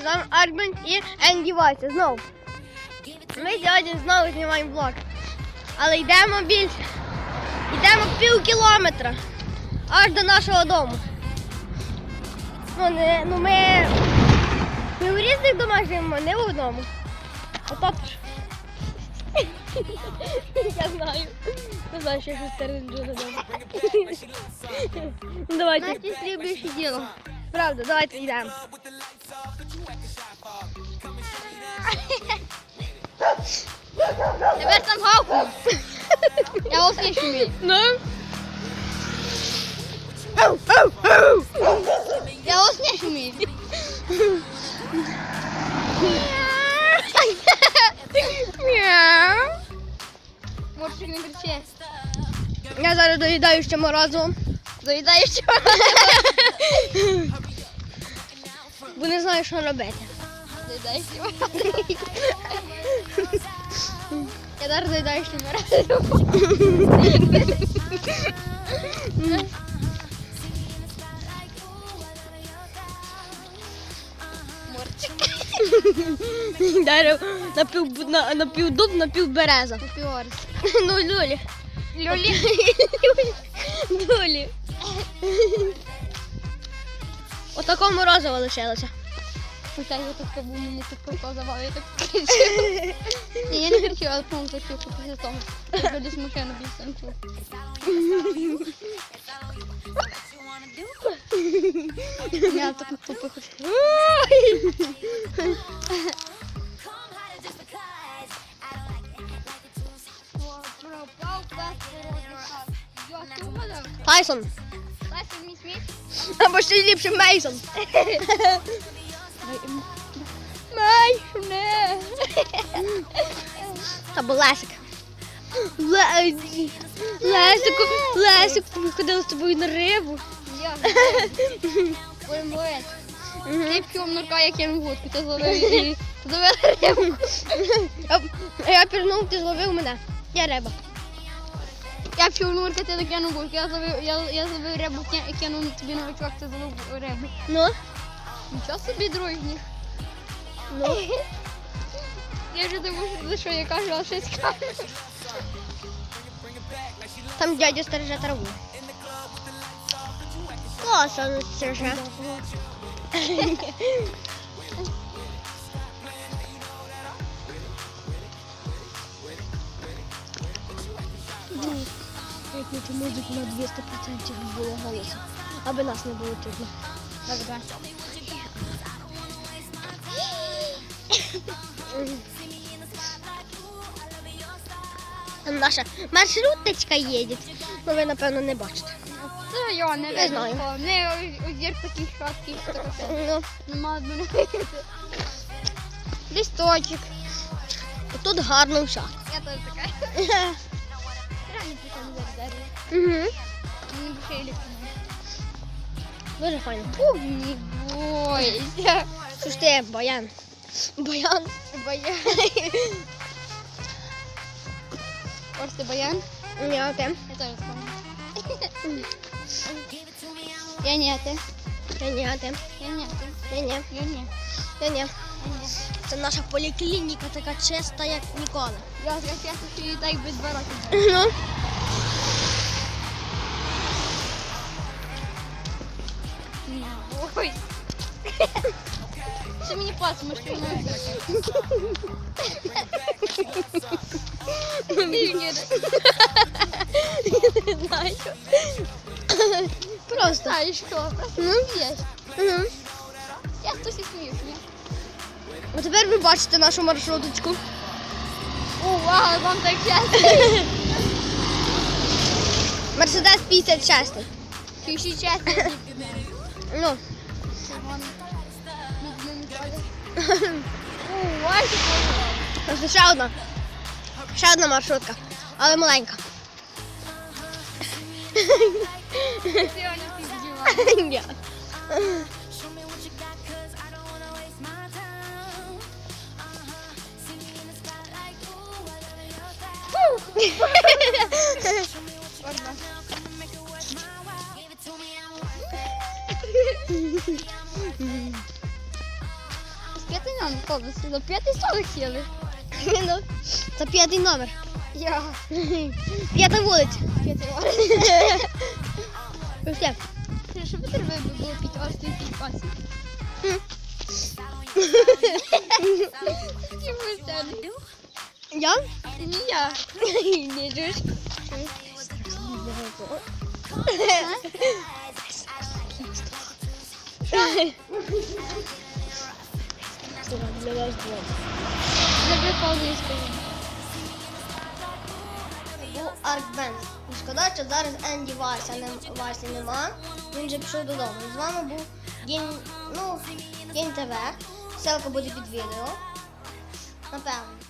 з вами Армен і Енді Вайса. Знову. Ми сьогодні знову знімаємо влог. Але йдемо більше. Йдемо пів кілометра. Аж до нашого дому. Ну, не, ну ми, ми в різних домах живемо, не в одному. Отак. ж. Я знаю. Не знаю, що я щось переджу додому. Ну, Давайте. Настя слідуюче діло. Правда, давайте йдемо. Тепер там гавкну. Я вас не шумію. Ну? Я вас не шумію. Мяу. Морчик не кричи. Я зараз доїдаю ще морозиво. Доїдаєш що? Бо не знаю, що робити. Доїдаєш що? Я доїдаю ще морозиво. Морчик. Зараз напів, на, напівдуб, напівбереза. Папіорс. Ну, люлі. Люлі. Люлі. Отако морозиво лишилося. Хоча я так був мені так показував, я так кричу. Ні, я не кричу, але потім кричу після того. Я десь машину більше чув. Я так тупо хочу. Тайсон. Тайсон мій сміх. Ліпше Мейсон. Мейсоне. Або Лесик. Ле- Лесику, Лесику, ми ходили з тобою на рибу. Я. Ой, молодець. Ти п'ю нурка, як я вудку, ти зловив і зловив рибу. Я пірнув, ти зловив мене. Я риба. Я п'ю нурка, ти накинув вудку. Я зловив, рибу, ки- кинув тобі на очок, ти зловив рибу. Ну? Нічого собі, дружні. Ну. Я вже думаю, за що я кажу, а щось кажу. Там дядя стереже траву. Класно ну, стереже. Виключу музику на 200% було голосу, аби нас не було чутно. Добре. Там наша маршруточка їде. Ну ви напевно не бачите. Це я не Не знаю. Не озір таких таке. Ну, Нема мене видно. Листочок. тут гарно всяко. Я теж така. Реально прикольно. Угу. Мені б ще й. Дуже файно. Не бойся. Що ж ти, баян? Баян. Баян. Ось ти баян. А ти? Я теж спомню. Я не, а ти? Я а ти? Я не, а ти? Я ні, Я не. я не. Це наша поліклініка така чиста, як ніколи. Я я хочу і так без два роки. Ну. Ой. Що мені може ти Не знаю. Просто. Знаєш що? Просто Ну. є. Угу. Я хтось і сміюся. А тепер ви бачите нашу маршруточку. О, вау, вам так часто. Мерседес 56. Ще часто. Ну. О, Вася, Просто ще одна. Ще одна маршрутка. Але маленька. ти Аня, ти здіваєш. Ні. Ладно. Нам автобус. До п'ятий столик сіли. Ну, Це п'ятий номер. Я. П'ята вулиця. П'ятий Пішли. Що би тебе би було класі? Ті веселі. Я? Ні, я. Не чуєш? Для вас паузу і скажи. Був Аркбенд. І шкода, що зараз Енді Вася не, Васі нема. Він же пішов додому. З вами був День, ну, День ТВ. Ссылка буде під відео. Напевно.